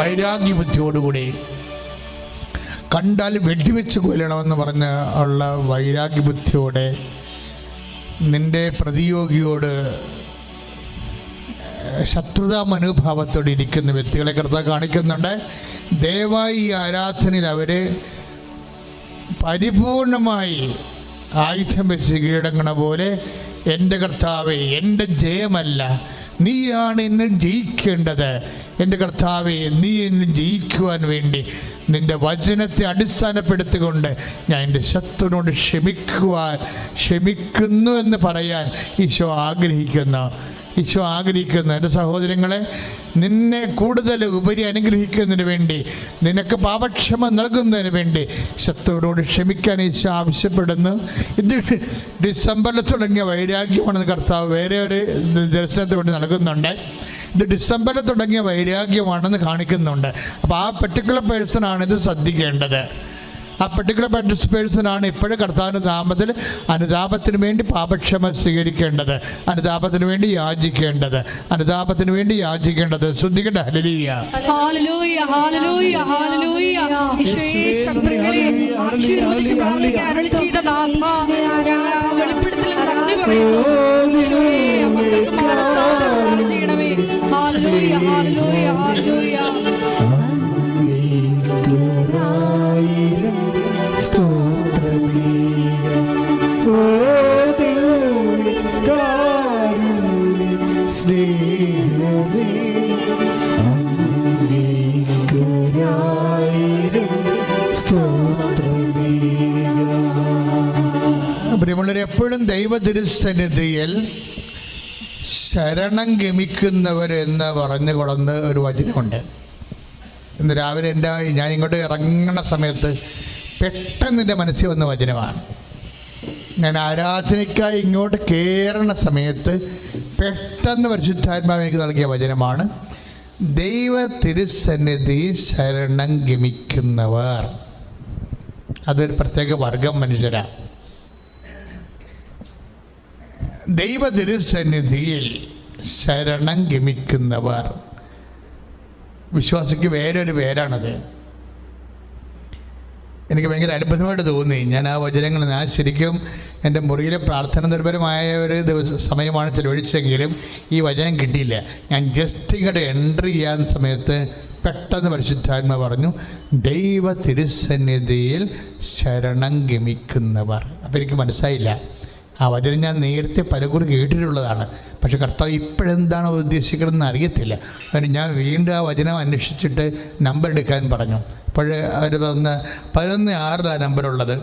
വൈരാഗ്യ ബുദ്ധിയോടുകൂടി കണ്ടാൽ വെടിവെച്ച് കൊല്ലണമെന്ന് പറഞ്ഞ് ഉള്ള വൈരാഗ്യ ബുദ്ധിയോടെ നിന്റെ പ്രതിയോഗിയോട് ശത്രുതാ മനോഭാവത്തോടെ ഇരിക്കുന്ന വ്യക്തികളെ കർത്താവ് കാണിക്കുന്നുണ്ട്. ദയവായി ഈ ആരാധനയിൽ അവരെ പരിപൂർണമായി ആയുധം വെച്ച് കീഴടങ്ങണ പോലെ എന്റെ കർത്താവെ എന്റെ ജയമല്ല. നീയാണ് ഇന്ന് ജയിക്കേണ്ടത്. എന്റെ കർത്താവെ നീ എന്നെ ജയിക്കുവാൻ വേണ്ടി നിന്റെ വചനത്തെ അടിസ്ഥാനപ്പെടുത്തിക്കൊണ്ട് ഞാൻ എന്റെ ശത്രുവിനോട് ക്ഷമിക്കുവാൻ ക്ഷമിക്കുന്നു എന്ന് പറയാൻ ഈശോ ആഗ്രഹിക്കുന്ന. ഈശോ ആഗ്രഹിക്കുന്നു. എന്റെ സഹോദരങ്ങളെ നിന്നെ കൂടുതൽ ഉപരി അനുഗ്രഹിക്കുന്നതിന് വേണ്ടി നിനക്ക് പാപക്ഷമ നൽകുന്നതിന് വേണ്ടി ശത്രുവിനോട് ക്ഷമിക്കാൻ ഈശോ ആവശ്യപ്പെടുന്നു. ഇത് ഡിസംബറിൽ തുടങ്ങിയ വൈരാഗ്യമാണെന്ന് കർത്താവ് വേറെ ഒരു ദർശനത്തിന് വേണ്ടി നൽകുന്നുണ്ട്. ഇത് ഡിസംബറിൽ തുടങ്ങിയ വൈരാഗ്യമാണെന്ന് കാണിക്കുന്നുണ്ട്. അപ്പോൾ ആ പെർട്ടിക്കുലർ പേഴ്സണാണ് ഇത് ശ്രദ്ധിക്കേണ്ടത്. ആ പെർട്ടിക്കുലർ പേഴ്സണാണ് ഇപ്പോഴും കർത്താവിന്റെ നാമത്തിൽ അനുതാപത്തിന് വേണ്ടി പാപക്ഷമ സ്വീകരിക്കേണ്ടത്. അനുതാപത്തിന് വേണ്ടി യാചിക്കേണ്ടത്. അനുതാപത്തിന് വേണ്ടി യാചിക്കേണ്ടത്. ശ്രദ്ധിക്കട്ടെ. ഹലലീയ വെളിപ്പെടുത്തൽ നന്ദി പറയുന്നു. Hallelujah hallelujah അങ്ങേയ്ക്കൊരായിരം സ്തോത്രമേകം. ഓ ദൈവമേ, കാരുണ്യ സ്നേഹമേ. എപ്പോഴും ദൈവ തിരുസന്നിധിയിൽ ശരണം ഗമിക്കുന്നവർ എന്ന് പറഞ്ഞു കൊടന്ന് ഒരു വചനമുണ്ട്. ഇന്ന് രാവിലെ എന്റെ ഞാൻ ഇങ്ങോട്ട് ഇറങ്ങണ സമയത്ത് പെട്ടെന്ന് എന്റെ മനസ്സിൽ വന്ന വചനമാണ്. ഞാൻ ആരാധനയ്ക്കായി ഇങ്ങോട്ട് കയറണ സമയത്ത് പെട്ടെന്ന് പരിശുദ്ധാത്മാവ് എനിക്ക് നൽകിയ വചനമാണ് ദൈവ തിരുസന്നിധി ശരണം ഗമിക്കുന്നവർ. അതൊരു പ്രത്യേക വർഗം മനുഷ്യരാണ് ദൈവ തിരുസന്നിധിയിൽ ശരണം ഗമിക്കുന്നവർ. വിശ്വാസിക്ക് വേറൊരു പേരാണത്. എനിക്ക് ഭയങ്കര അത്ഭുതമായിട്ട് തോന്നി. ഞാൻ ആ വചനങ്ങൾ ഞാൻ ശരിക്കും എന്റെ മുറിയിലെ പ്രാർത്ഥന നിർഭരമായ ഒരു ദിവസം സമയമാണ് ചെലവഴിച്ചെങ്കിലും ഈ വചനം കിട്ടിയില്ല. ഞാൻ ജസ്റ്റ് ഇങ്ങോട്ട് എൻട്രി ചെയ്യാൻ സമയത്ത് പെട്ടെന്ന് പരിശുദ്ധാത്മ പറഞ്ഞു ദൈവ തിരുസന്നിധിയിൽ ശരണം ഗമിക്കുന്നവർ. അപ്പോൾ എനിക്ക് മനസ്സായില്ല ആ വചനം ഞാൻ നേരത്തെ പലകുറി കേട്ടിട്ടുള്ളതാണ്. പക്ഷെ കർത്താവ് ഇപ്പോഴെന്താണ് ഉദ്ദേശിക്കണമെന്ന് അറിയത്തില്ല. അതിന് ഞാൻ വീണ്ടും ആ വചനം അന്വേഷിച്ചിട്ട് നമ്പർ എടുക്കാൻ പറഞ്ഞു. അപ്പോൾ അവർ പറഞ്ഞ പതിനൊന്ന് ആറിലാണ് നമ്പറുള്ളത്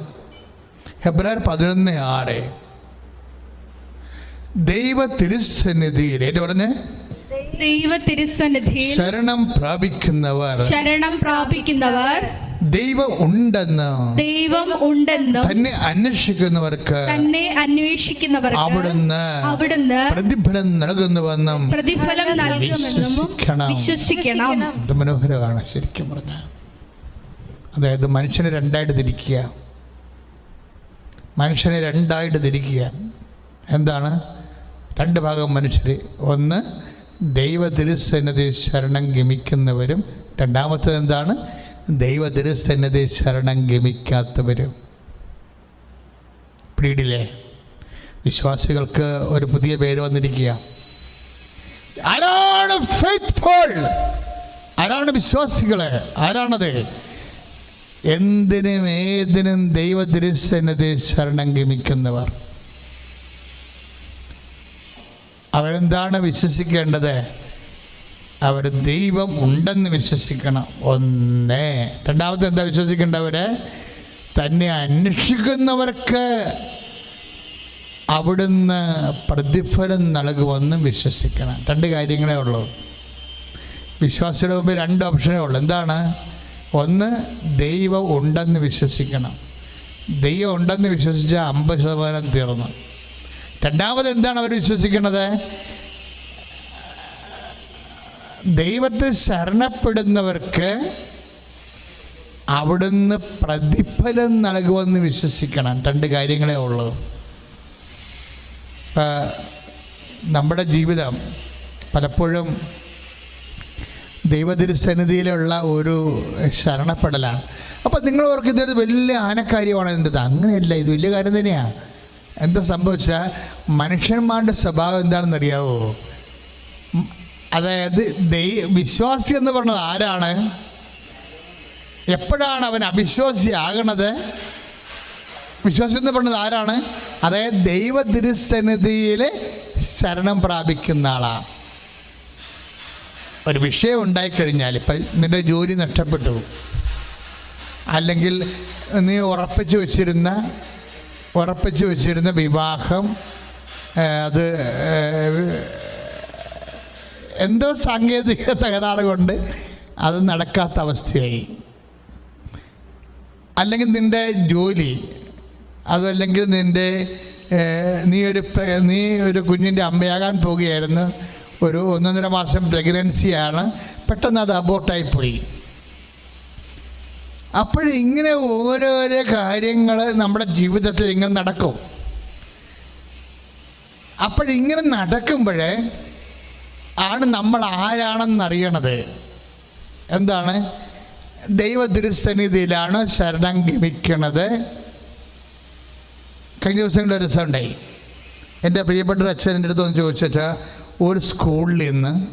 ഫെബ്രുവരി പതിനൊന്ന് ആറ്. ദൈവ തിരുസന്നിധിയിൽ എന്ന് പറഞ്ഞ്? ദൈവ തിരുസന്നിധി ശരണം പ്രാപിക്കുന്നവർ. ശരണം പ്രാപിക്കുന്നവർ ദൈവം ഉണ്ടെന്ന് ദൈവം ഉണ്ടെന്ന് തന്നെ അന്വേഷിക്കുന്നവർക്ക് തന്നെ അന്വേഷിക്കുന്നവർക്ക് അവിടുന്ന് അവിടുന്ന് പ്രതിഫലം നൽകുന്നുവെന്നും പ്രതിഫലം നൽകുമെന്നും വിശ്വസിക്കണം. വിശ്വസിക്കണം. ഇത് മനോഹരമാണ് ശരിക്കും പറഞ്ഞ അതായത് മനുഷ്യനെ രണ്ടായിട്ട് തിരിക്കുക. മനുഷ്യനെ രണ്ടായിട്ട് തിരിക്കുക. എന്താണ്? രണ്ട് ഭാഗം മനുഷ്യർ ഒന്ന് ദൈവ തിരുസന്നതി ശരണം ഗമിക്കുന്നവരും രണ്ടാമത്തത് എന്താണ്? ദൈവ തിരുസന്നതി ശരണം ഗമിക്കാത്തവരും. പ്രീഡിലെ വിശ്വാസികൾക്ക് ഒരു പുതിയ പേര് വന്നിരിക്കുക ആരാണ് ഫെയ്ത്ത്ഫുൾ ആരാണ് വിശ്വാസികളെ? ആരാണത്? എന്തിനും ഏതിനും ദൈവ തിരുസന്നതി ശരണം ഗമിക്കുന്നവർ. അവരെന്താണ് വിശ്വസിക്കേണ്ടത്? അവർ ദൈവം ഉണ്ടെന്ന് വിശ്വസിക്കണം. ഒന്ന്. രണ്ടാമത്തെ എന്താ വിശ്വസിക്കേണ്ടവർ തന്നെ അന്വേഷിക്കുന്നവർക്ക് അവിടുന്ന് പ്രതിഫലം നൽകുമെന്ന് വിശ്വസിക്കണം. രണ്ട് കാര്യങ്ങളേ ഉള്ളൂ. വിശ്വാസിയുടെ മുമ്പിൽ രണ്ട് ഓപ്ഷനേ ഉള്ളൂ. എന്താണ്? ഒന്ന് ദൈവം ഉണ്ടെന്ന് വിശ്വസിക്കണം. ദൈവം ഉണ്ടെന്ന് വിശ്വസിച്ചാൽ അമ്പത് ശതമാനം തീർന്നു. രണ്ടാമത് എന്താണ് അവർ വിശ്വസിക്കുന്നത് ദൈവത്തെ ശരണപ്പെടുന്നവർക്ക് അവിടുന്ന് പ്രതിഫലം നൽകുമെന്ന് വിശ്വസിക്കണം. രണ്ട് കാര്യങ്ങളേ ഉള്ളൂ. നമ്മുടെ ജീവിതം പലപ്പോഴും ദൈവതിരുസന്നിധിയിലുള്ള ഒരു ശരണപ്പെടലാണ്. അപ്പോൾ നിങ്ങൾ ഓർക്ക് ഇതൊരു വലിയ ആനക്കാര്യമാണ് എന്റെത് അങ്ങനെയല്ല ഇത് വലിയ കാര്യം തന്നെയാണ് എന്താ സംഭവിച്ചാൽ മനുഷ്യന്മാരുടെ സ്വഭാവം എന്താണെന്ന് അറിയാവോ അതായത് വിശ്വാസി എന്ന് പറഞ്ഞത് ആരാണ്? എപ്പോഴാണ് അവൻ അവിശ്വാസിയാകണത്? വിശ്വാസി എന്ന് പറഞ്ഞത് ആരാണ്? അതായത് ദൈവ ശരണം പ്രാപിക്കുന്ന ആളാണ് ഒരു വിഷയം ഉണ്ടായിക്കഴിഞ്ഞാൽ ഇപ്പം നിന്റെ ജോലി നഷ്ടപ്പെട്ടു. അല്ലെങ്കിൽ നീ ഉറപ്പിച്ചു വച്ചിരുന്ന ഉറപ്പിച്ചു വച്ചിരുന്ന വിവാഹം അത് എന്തോ സാങ്കേതിക തകരാറ് കൊണ്ട് അത് നടക്കാത്ത അവസ്ഥയായി. അല്ലെങ്കിൽ നിന്റെ ജോലി അതല്ലെങ്കിൽ നിന്റെ നീ ഒരു നീ ഒരു കുഞ്ഞിന്റെ അമ്മയാകാൻ പോവുകയായിരുന്നു ഒരു ഒന്നൊന്നര മാസം പ്രഗ്നൻസിയാണ്. പെട്ടെന്ന് അത് അബോട്ടായി പോയി അപ്പോഴിങ്ങനെ ഓരോരോ കാര്യങ്ങൾ നമ്മുടെ ജീവിതത്തിൽ ഇങ്ങനെ നടക്കും. അപ്പോഴിങ്ങനെ നടക്കുമ്പോഴേ ആണ് നമ്മൾ ആരാണെന്ന് അറിയണത് എന്താണ്? ദൈവ ദുരുസന്നിധിയിലാണ് ശരണം ഗമിക്കണത്. കഴിഞ്ഞ ദിവസങ്ങളിൽ ഒരു ദിവസം ഉണ്ടായി. എന്റെ പ്രിയപ്പെട്ട അച്ഛൻ എന്റെ അടുത്ത് ഒന്ന് ചോദിച്ചിട്ട് ഒരു സ്കൂളിൽ നിന്ന്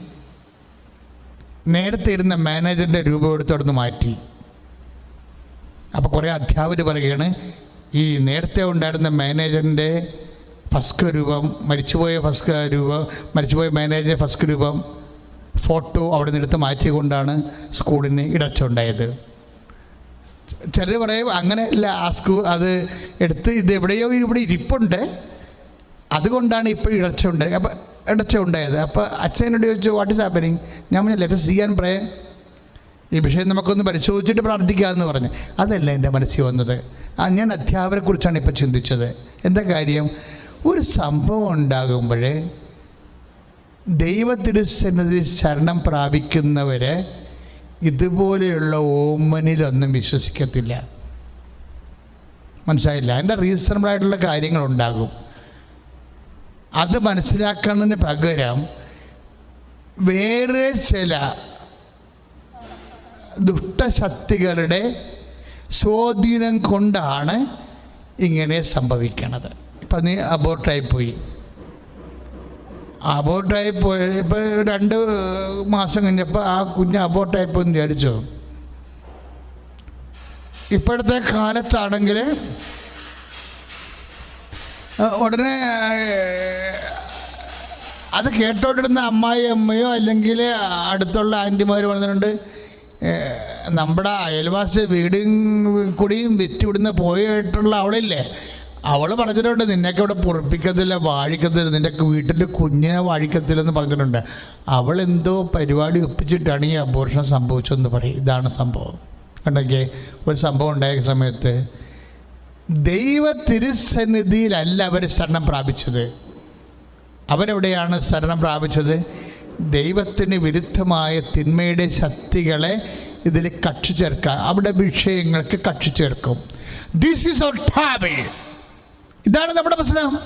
നേരത്തെ ഇരുന്ന മാനേജറിന്റെ രൂപം എടുത്തോടുന്ന് മാറ്റി. അപ്പോൾ കുറേ അധ്യാപകർ പറയുകയാണ് ഈ നേരത്തെ ഉണ്ടായിരുന്ന മാനേജറിന്റെ ഫസ്റ്റ് രൂപം മരിച്ചുപോയ ഫസ്റ്റ് രൂപം മരിച്ചുപോയ മാനേജർ ഫസ്റ്റ് രൂപം ഫോട്ടോ അവിടെ നിന്ന് എടുത്ത് മാറ്റിക്കൊണ്ടാണ് സ്കൂളിന് ഇടർച്ച ഉണ്ടായത്. ചിലർ പറയും അങ്ങനെയല്ല ആ സ്കൂൾ അത് എടുത്ത് ഇത് എവിടെയോ ഇവിടെ ഇരിപ്പുണ്ട്. അതുകൊണ്ടാണ് ഇപ്പോൾ ഇടർച്ച ഉണ്ടായത് അപ്പോൾ ഇടച്ച ഉണ്ടായത്. അപ്പോൾ അച്ഛനോട് ചോദിച്ചു വാട്ട് ഇസ് ഹാപ്പനിങ് ഞാൻ പറഞ്ഞു ലെറ്റ് സി ആൻഡ് പ്രേ ഈ വിഷയം നമുക്കൊന്ന് പരിശോധിച്ചിട്ട് പ്രാർത്ഥിക്കാമെന്ന് പറഞ്ഞു. അതല്ല എന്റെ മനസ്സിൽ വന്നത്. ഞാൻ അധ്യാപകരെക്കുറിച്ചാണ് ഇപ്പോൾ ചിന്തിച്ചത്. എന്താ കാര്യം? ഒരു സംഭവം ഉണ്ടാകുമ്പോഴേ ദൈവത്തിരുസന്നിധി ശരണം പ്രാപിക്കുന്നവരെ ഇതുപോലെയുള്ള ഓമനിലൊന്നും വിശ്വസിക്കത്തില്ല. മനസ്സിലായില്ല? അതിന്റെ റീസണബിളായിട്ടുള്ള കാര്യങ്ങളുണ്ടാകും. അത് മനസ്സിലാക്കുന്നതിന് പകരം വേറെ ചില ദുഷ്ടശക്തികളുടെ സ്വാധീനം കൊണ്ടാണ് ഇങ്ങനെ സംഭവിക്കണത്. ഇപ്പം അബോർട്ടായിപ്പോയി അബോർട്ടായി പോയി ഇപ്പോൾ രണ്ട് മാസം കഴിഞ്ഞപ്പോൾ ആ കുഞ്ഞ് അബോർട്ടായി പോയി വിചാരിച്ചു? ഇപ്പോഴത്തെ കാലത്താണെങ്കിൽ ഉടനെ അത് കേട്ടോണ്ടിരുന്ന അമ്മായി അമ്മയോ അല്ലെങ്കിൽ അടുത്തുള്ള ആന്റിമാർ പറഞ്ഞിട്ടുണ്ട് നമ്മുടെ അയൽവാസി വീടും കൂടിയും വിറ്റുവിടുന്ന പോയിട്ടുള്ള അവളില്ലേ അവൾ പറഞ്ഞിട്ടുണ്ട് നിന്നെയൊക്കെ ഇവിടെ പൊറപ്പിക്കത്തില്ല വാഴിക്കത്തില്ല നിന്റെ വീട്ടിന്റെ കുഞ്ഞിനെ വാഴിക്കത്തില്ലെന്ന് പറഞ്ഞിട്ടുണ്ട്. അവൾ എന്തോ പരിപാടി ഒപ്പിച്ചിട്ടാണ് ഈ അബോർഷൻ സംഭവിച്ചതെന്ന് പറയും. ഇതാണ് സംഭവം. ഉണ്ടെങ്കിൽ ഒരു സംഭവം ഉണ്ടായ സമയത്ത് ദൈവ തിരുസന്നിധിയിലല്ല അവർ ശരണം പ്രാപിച്ചത്. അവരെവിടെയാണ് ശരണം പ്രാപിച്ചത്? ദൈവത്തിന് വിരുദ്ധമായ തിന്മയുടെ ശക്തികളെ ഇതിൽ കക്ഷി ചേർക്കാം അവിടെ വിഷയങ്ങൾക്ക് കക്ഷി ചേർക്കും ദിസ് ഈസ് അവർ ടാബിൾ ഇതാണ് നമ്മുടെ പ്രശ്നം.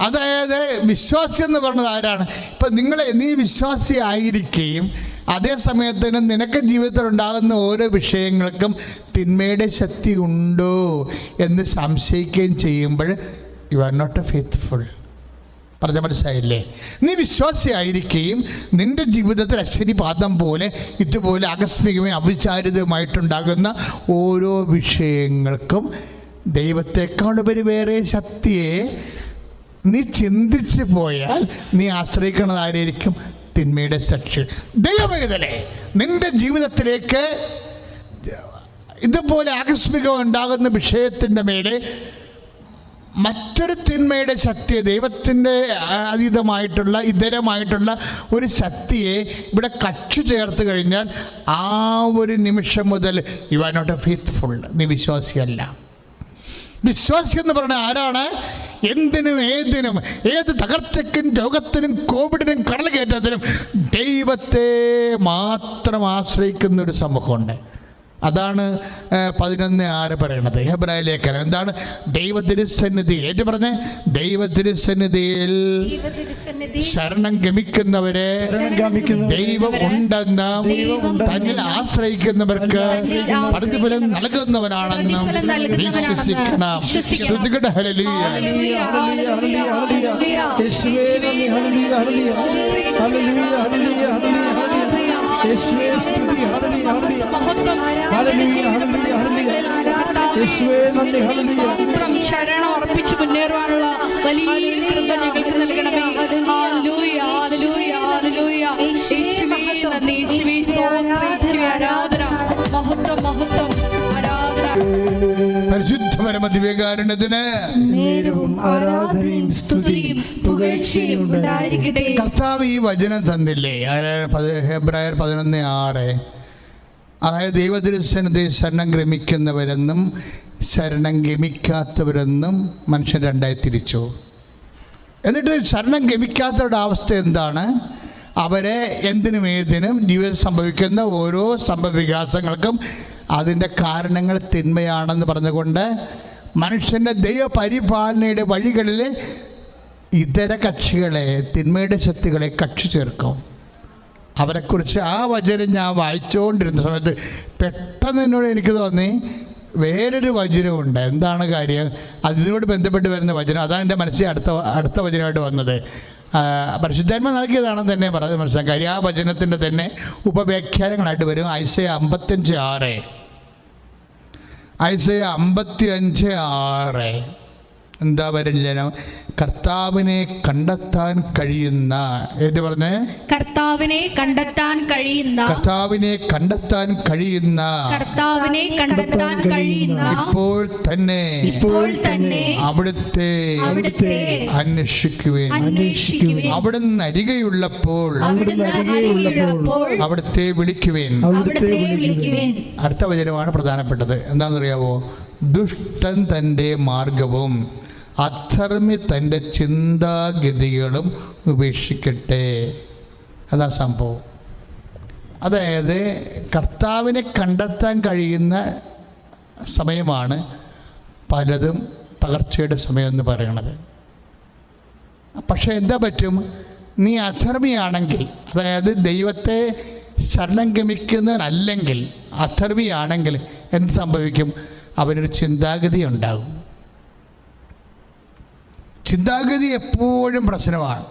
അതായത് വിശ്വാസി എന്ന് പറഞ്ഞത് ആരാണ്? ഇപ്പം നിങ്ങൾ നീ വിശ്വാസി ആയിരിക്കുകയും അതേ സമയത്തിന് നിനക്ക് ജീവിതത്തിൽ ഉണ്ടാകുന്ന ഓരോ വിഷയങ്ങൾക്കും തിന്മയുടെ ശക്തി ഉണ്ടോ എന്ന് സംശയിക്കുകയും ചെയ്യുമ്പോൾ you are not a faithful പറഞ്ഞ മനസ്സിലായില്ലേ? നീ വിശ്വാസിയായിരിക്കുകയും നിന്റെ ജീവിതത്തിൽ അശ്വരിപാദം പോലെ ഇതുപോലെ ആകസ്മികമായി അവിചാരിതമായിട്ടുണ്ടാകുന്ന ഓരോ വിഷയങ്ങൾക്കും ദൈവത്തെക്കാൾ ഉപരി വേറെ ശക്തിയെ നീ ചിന്തിച്ച് പോയാൽ നീ ആശ്രയിക്കുന്നത് ആരായിരിക്കും? തിന്മയുടെ സാക്ഷി ദൈവമേതലെ നിന്റെ ജീവിതത്തിലേക്ക് ഇതുപോലെ ആകസ്മികം ഉണ്ടാകുന്ന വിഷയത്തിന്റെ മേലെ മറ്റൊരു തിന്മയുടെ ശക്തിയെ ദൈവത്തിന്റെ അതീതമായിട്ടുള്ള ഇതരമായിട്ടുള്ള ഒരു ശക്തിയെ ഇവിടെ കക്ഷി ചേർത്ത് കഴിഞ്ഞാൽ ആ ഒരു നിമിഷം മുതൽ you are not a faithful നീ വിശ്വാസിയല്ല. വിശ്വാസി എന്ന് പറയുന്നത് ആരാണ്? എന്തിനും ഏതിനും ഏത് തകർച്ചയ്ക്കും രോഗത്തിനും കോവിഡിനും കടൽ കയറ്റത്തിനും ദൈവത്തെ മാത്രം ആശ്രയിക്കുന്ന ഒരു സമൂഹമുണ്ട്. അതാണ് പതിനൊന്ന് ആറ് പറയണത്. ഹെബ്രായ ലേഖനം. എന്താണ്? ദൈവതിരുസന്നിധി ഏറ്റു പറഞ്ഞേ ദൈവതിരുസന്നിധിയിൽ ശരണം ഗമിക്കുന്നവരെ ശരണം ഗമിക്കുന്നവരെ ദൈവം ഉണ്ടെന്ന് ദൈവമുണ്ടെന്നും തന്നിൽ ആശ്രയിക്കുന്നവർക്ക് പ്രതിഫലം നൽകുന്നവനാണെന്നും വിശ്വസിക്കണം. ശ്രുതികട ഹല്ലേലൂയ. ഹല്ലേലൂയ, ഹല്ലേലൂയ, ഹല്ലേലൂയ, ഹല്ലേലൂയ. യേശുവേ നന്ദി, യേശുവേ സ്തുതി, ഹല്ലേലൂയ, ഹല്ലേലൂയ. ഹല്ലേലൂയ, ഹല്ലേലൂയ, ഹല്ലേലൂയ. യേശുവേ നന്ദി, ഹല്ലേലൂയ. മാത്രം ശരണം ഉറപ്പിച്ചു മുന്നേറുവാനുള്ള വലിയ കൃപ ഞങ്ങൾക്ക് നൽകണമേ. ഹല്ലേലൂയ, ഹല്ലേലൂയ, ഹല്ലേലൂയ. യേശുവേ നന്ദി, യേശുവേ സ്തോത്രം, ആരാധന മഹത്വം നേരവും ആരാധനയും സ്തുതിയും. പുകഴ്ചയും ഉണ്ടായിരിക്കട്ടെ കർത്താവ് ഈ വചനം തന്നില്ലേ? ഹെബ്രായർ പതിനൊന്ന് ആറ്. അതായത് ദൈവദൃശ്യനത്തെ ശരണം ഗമിക്കുന്നവരെന്നും ശരണം ഗമിക്കാത്തവരെന്നും മനുഷ്യൻ രണ്ടായി തിരിച്ചു. എന്നിട്ട് ശരണം ഗമിക്കാത്തവരുടെ അവസ്ഥ എന്താണ്? അവരെ എന്തിനും ഏതിനും ജീവിതത്തിൽ സംഭവിക്കുന്ന ഓരോ സംഭവവികാസങ്ങൾക്കും അതിന്റെ കാരണങ്ങൾ തിന്മയാണെന്ന് പറഞ്ഞുകൊണ്ട് മനുഷ്യന്റെ ദൈവപരിപാലനയുടെ വഴികളിൽ ഇതര കക്ഷികളെ തിന്മയുടെ ശക്തികളെ കക്ഷി ചേർക്കും. അവരെക്കുറിച്ച് ആ വചനം ഞാൻ വായിച്ചുകൊണ്ടിരുന്ന സമയത്ത് പെട്ടെന്ന് എന്നോട് എനിക്ക് തോന്നി വേറൊരു വചനമുണ്ട് എന്താണ് കാര്യം? അതിനോട് ബന്ധപ്പെട്ട് വരുന്ന വചനം. അതാണ് എന്റെ മനസ്സിൽ അടുത്ത അടുത്ത വചനമായിട്ട് വന്നത്. പരിശുദ്ധാത്മ നൽകിയതാണെന്ന് തന്നെ പറഞ്ഞത് മനസ്സിലാക്കാം കാര്യം ആ വചനത്തിന്റെ തന്നെ ഉപവ്യാഖ്യാനങ്ങളായിട്ട് വരും. ഐസയ അമ്പത്തഞ്ച് ആറ്. ഐസയ അമ്പത്തി അഞ്ച് ആറ്. എന്താ വരഞ്ജനം കർത്താവിനെ കണ്ടെത്താൻ കഴിയുന്ന ഏറ്റു പറഞ്ഞേ? കർത്താവിനെ കണ്ടെത്താൻ കഴിയുന്ന കർത്താവിനെ കണ്ടെത്താൻ കഴിയുന്ന കർത്താവിനെ കണ്ടെത്താൻ കഴിയുന്ന ഇപ്പോൾ തന്നെ ഇപ്പോൾ തന്നെ അവിടുത്തെ അവിടുത്തെ അന്വേഷിക്കുവേ അന്വേഷിക്കുവേ അവിടുന്ന് അരികെയുള്ളപ്പോൾ അവിടുത്തെ വിളിക്കുവേൻ. അടുത്ത വചനമാണ് പ്രധാനപ്പെട്ടത്. എന്താണെന്നറിയാവോ? ദുഷ്ടൻ തന്റെ മാർഗവും അധർമ്മി തന്റെ ചിന്താഗതികളും ഉപേക്ഷിക്കട്ടെ. അതാ സംഭവം. അതായത് കർത്താവിനെ കണ്ടെത്താൻ കഴിയുന്ന സമയമാണ് പലതും തകർച്ചയുടെ സമയം എന്ന് പറയണത്. പക്ഷേ എന്താ പറ്റും? നീ അധർമ്മിയാണെങ്കിൽ അതായത് ദൈവത്തെ ശരണം ഗമിക്കുന്നവനല്ലെങ്കിൽ അധർമ്മിയാണെങ്കിൽ എന്ത് സംഭവിക്കും? അവനൊരു ചിന്താഗതി ഉണ്ടാകും. ചിന്താഗതി എപ്പോഴും പ്രശ്നമാണ്.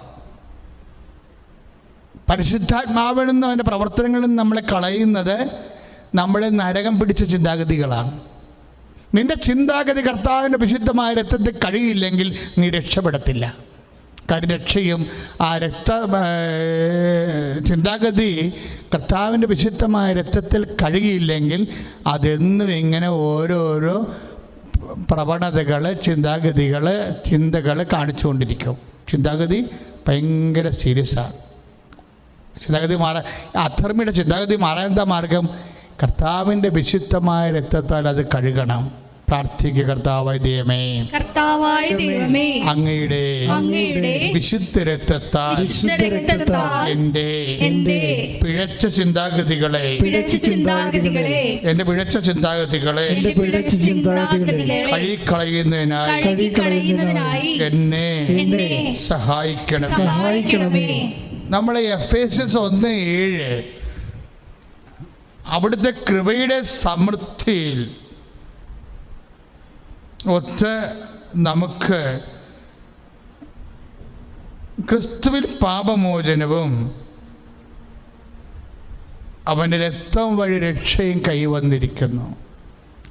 പരിശുദ്ധാത്മാവിൽ നിന്നും അവന്റെ പ്രവർത്തനങ്ങളിൽ നമ്മളെ കളയുന്നത് നമ്മുടെ നരകം പിടിച്ച ചിന്താഗതികളാണ്. നിന്റെ ചിന്താഗതി കർത്താവിന്റെ വിശുദ്ധമായ രക്തത്തിൽ കഴിയില്ലെങ്കിൽ നീ രക്ഷപ്പെടത്തില്ല. കാര്യം രക്ഷയും ആ രക്ത ചിന്താഗതി കർത്താവിന്റെ വിശുദ്ധമായ രക്തത്തിൽ കഴുകിയില്ലെങ്കിൽ അതെന്നും ഇങ്ങനെ ഓരോരോ പ്രവണതകൾ ചിന്താഗതികൾ ചിന്തകൾ കാണിച്ചുകൊണ്ടിരിക്കും. ചിന്താഗതി ഭയങ്കര സീരിയസാണ് ചിന്താഗതി മാറാൻ അധർമ്മിയുടെ ചിന്താഗതി മാറാൻ എന്താ മാർഗം? കർത്താവിന്റെ വിശുദ്ധമായ രക്തത്താൽ അത് കഴുകണം. പ്രാർത്ഥിക്കുക കർത്താവായ ദൈവമേ. കർത്താവായ ദൈവമേ അങ്ങയുടെ അങ്ങയുടെ വിശുദ്ധ രക്തത്താൽ വിശുദ്ധ രക്തത്താൽ എന്റെ പിഴച്ച ചിന്താഗതികളെ പിഴച്ച ചിന്താഗതികളെ എന്റെ പിഴച്ച ചിന്താഗതികളെ എന്റെ പിഴച്ച ചിന്താഗതികളെ കഴുകിക്കളയുന്നതിനായി കഴുകിക്കളയുന്നതിനായി എന്നെ എന്നെ സഹായിക്കണം സഹായിക്കണമേ. നമ്മളെ എഫ് എസ് എസ് ഒന്ന് ഏഴ് അവിടുത്തെ കൃപയുടെ സമൃദ്ധിയിൽ ഒത്ത് നമുക്ക് ക്രിസ്തുവിൽ പാപമോചനവും അവന്റെ രക്തം വഴി രക്ഷയും കൈവന്നിരിക്കുന്നു.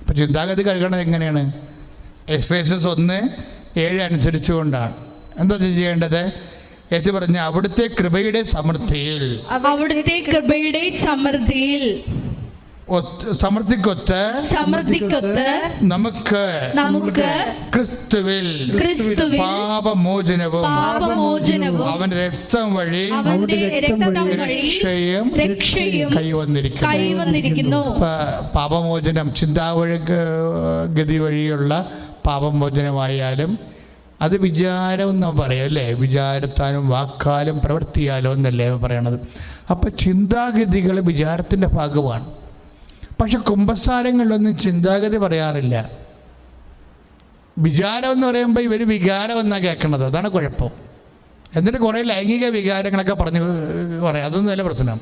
അപ്പം ചിന്താഗതി കഴുകണത് എങ്ങനെയാണ്? എഫ് എസ് എസ് ഒന്ന് ഏഴ് അനുസരിച്ചുകൊണ്ടാണ്. എന്താ ചെയ്യേണ്ടത്? ഏറ്റു പറഞ്ഞ അവിടുത്തെ കൃപയുടെ സമൃദ്ധിയിൽ. അവിടുത്തെ കൃപയുടെ സമൃദ്ധിയിൽ. സമൃദ്ധിക്കൊത്ത് സമൃദ്ധിക്കൊത്ത് നമുക്ക് നമുക്ക് ക്രിസ്തുവിൽ ക്രിസ്തുവിൽ പാപമോചനവും പാപമോചനവും അവന്റെ രക്തം വഴി അവന്റെ രക്തം വഴി രക്ഷയും രക്ഷയും കൈവന്നിരിക്കുന്നു. പാപമോചനം ചിന്താവഴി ഗതി വഴിയുള്ള പാപമോചനമായാലും അത് വിചാരം എന്ന് പറയാം അല്ലേ? വിചാരത്താലും വാക്കാലും പ്രവർത്തിയാലോ എന്നല്ലേ പറയണത്. അപ്പം ചിന്താഗതികൾ വിചാരത്തിന്റെ ഭാഗമാണ്. പക്ഷെ കുംഭസാരങ്ങളിലൊന്നും ചിന്താഗതി പറയാറില്ല. വിചാരം എന്ന് പറയുമ്പോൾ ഇവർ വികാരം എന്നാണ് കേൾക്കുന്നത് അതാണ് കുഴപ്പം. എന്നിട്ട് കുറേ ലൈംഗിക വികാരങ്ങളൊക്കെ പറഞ്ഞു പറയാം. അതൊന്നും അതൊന്നുമല്ല പ്രശ്നം.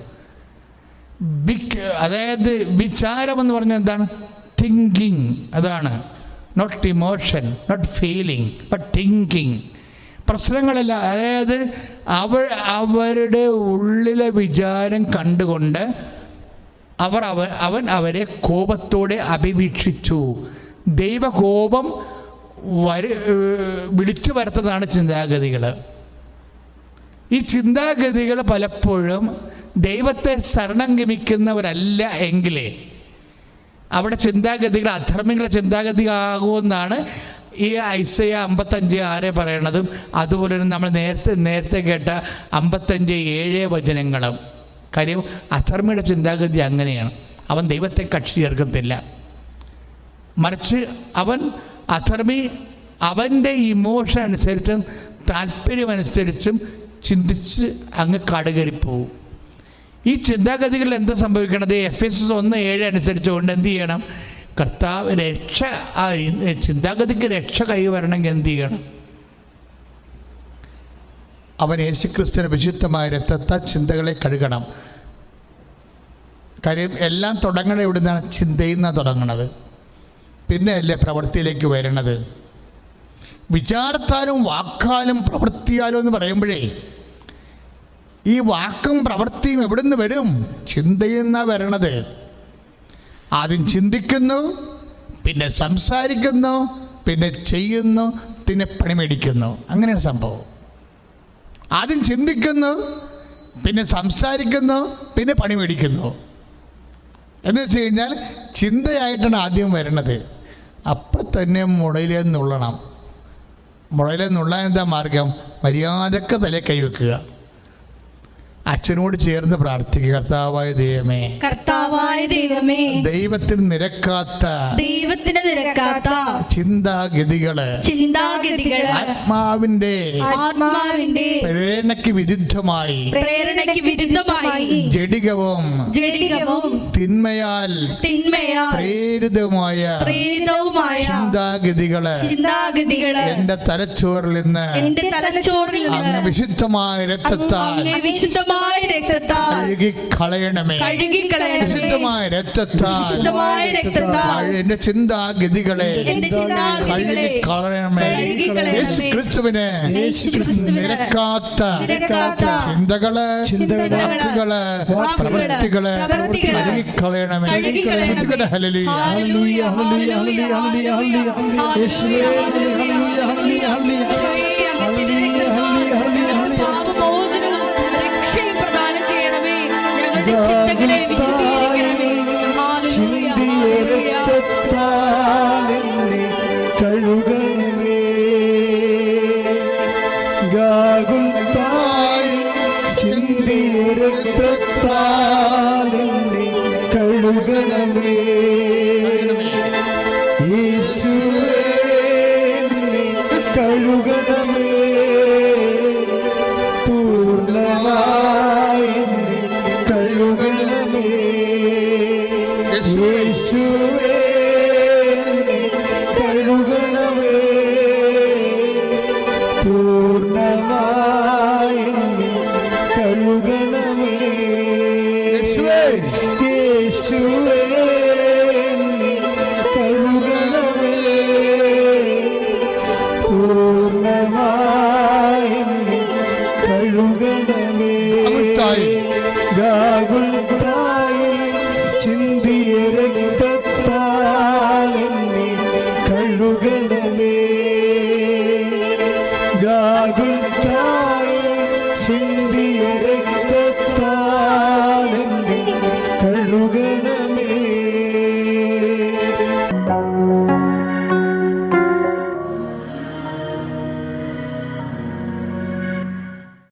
ബിക് അതായത് വിചാരം എന്ന് പറഞ്ഞാൽ എന്താണ്? തിങ്കിങ് അതാണ്. Not emotion not feeling but thinking പ്രശ്നങ്ങളല്ല അതായത് അവർ അവരുടെ ഉള്ളിലെ വിചാരം കണ്ടുകൊണ്ട് അവർ അവ അവൻ അവരെ കോപത്തോടെ അഭിവീക്ഷിച്ചു. ദൈവകോപം വര വിളിച്ചു വരുത്തുന്നതാണ് ചിന്താഗതികൾ. ഈ ചിന്താഗതികൾ പലപ്പോഴും ദൈവത്തെ ശരണം ഗമിക്കുന്നവരല്ല എങ്കിലേ അവിടെ ചിന്താഗതികൾ അധർമ്മികളുടെ ചിന്താഗതി ആകുമെന്നാണ് ഈ ഐസയ അമ്പത്തഞ്ച് ആറ് പറയണതും. അതുപോലെ തന്നെ നമ്മൾ നേരത്തെ നേരത്തെ കേട്ട അമ്പത്തഞ്ച് ഏഴ് വചനങ്ങളും. കാര്യം അധർമ്മയുടെ ചിന്താഗതി അങ്ങനെയാണ്. അവൻ ദൈവത്തെ കക്ഷി ചേർക്കത്തില്ല മറിച്ച് അവൻ അധർമ്മി അവന്റെ ഇമോഷൻ അനുസരിച്ചും താല്പര്യമനുസരിച്ചും ചിന്തിച്ച് അങ്ങ് കടുകരിപ്പോവും ഈ ചിന്താഗതികളിൽ എന്ത് സംഭവിക്കണത്? എഫ് എസ് എസ് ഒന്ന് ഏഴ് അനുസരിച്ചുകൊണ്ട് എന്ത് ചെയ്യണം? കർത്താവ് രക്ഷ ചിന്താഗതിക്ക് രക്ഷ കൈവരണമെങ്കിൽ എന്ത് ചെയ്യണം? അവൻ യേശുക്രിസ്തുവിന്റെ വിശുദ്ധമായ രക്തത്താൽ ചിന്തകളെ കഴുകണം. കാര്യം എല്ലാം തുടങ്ങണ ഇവിടെ നിന്നാണ് ചിന്തയിൽ നിന്നാണ് തുടങ്ങണത്. പിന്നെ അല്ലേ പ്രവൃത്തിയിലേക്ക് വരണത്? വിചാരത്താലും വാക്കാലും പ്രവൃത്തിയാലും എന്ന് പറയുമ്പോഴേ ഈ വാക്കും പ്രവൃത്തിയും എവിടെ നിന്ന് വരും? ചിന്തയിൽ നിന്നാണ് വരണത്. ആദ്യം ചിന്തിക്കുന്നു പിന്നെ സംസാരിക്കുന്നു പിന്നെ ചെയ്യുന്നു പിന്നെ പണിമേടിക്കുന്നു. അങ്ങനെയാണ് സംഭവം. ആദ്യം ചിന്തിക്കുന്നു പിന്നെ സംസാരിക്കുന്നു പിന്നെ പണി മേടിക്കുന്നു. എന്ന് വെച്ച് കഴിഞ്ഞാൽ ചിന്തയായിട്ടാണ് ആദ്യം വരണത്. അപ്പം തന്നെ മുളയിലേ നുള്ളണം മുളയിലേ നുള്ളാൻ എന്താ മാർഗം? മര്യാദയ്ക്ക് തലേ കൈവെക്കുക. അച്ഛനോട് ചേർന്ന് പ്രാർത്ഥിക്കുക കർത്താവായ ദൈവമേ കർത്താവായ ദൈവമേ ദൈവത്തിന് നിരക്കാത്ത ദൈവത്തിന് നിരക്കാത്ത ചിന്താഗതികൾ ചിന്താഗതികൾ ആത്മാവിന്റെ ആത്മാവിന്റെ പ്രേരണയ്ക്ക് വിരുദ്ധമായി പ്രേരണയ്ക്ക് വിരുദ്ധമായി ജഡികവും ജഡികവും തിന്മയാൽ തിന്മയാൽ പ്രേരിതവുമായ പ്രേരിതവുമായ ചിന്താഗതികൾ ചിന്താഗതികൾ എന്റെ തലച്ചോറിൽ നിന്ന് എന്റെ തലച്ചോറിൽ നിന്ന് വിശുദ്ധമായ രക്തത്താൽ അങ്ങേ വിശുദ്ധമായ രക്തത്താൽ കഴുകി കളയണമേ കഴുകിക്കളയണമേ. വിശുദ്ധമായ രക്തത്താൽ വിശുദ്ധമായ രക്തത്താൽ എന്റെ ചിന്താഗതികളെ കഴുകി കളയണമേ. യേശു ക്രിസ്തുവിന് യേശുക്രിസ്തുവിന് നിരക്കാത്ത ചിന്തകൾ ചിന്തകൾ, വാക്കുകൾ പ്രവൃത്തികൾ. ശ്രുതികട ഹല്ലേലൂയ. ഹല്ലേലൂയ ഹല്ലേലൂയ ഹല്ലേലൂയ ഹല്ലേലൂയ ഹല്ലേലൂയ. യേശുവേ ഞങ്ങളുടെ ചിന്തകളെ വിശുദ്ധീകരിക്കണമേ ഹല്ലേലൂയ, ചിന്തിയ ഹല്ലേലൂയ. രക്തത്താൽ എന്നെ കഴുകണമേ ചിന്തിയ രക്തത്താൽ കഴുകണമേ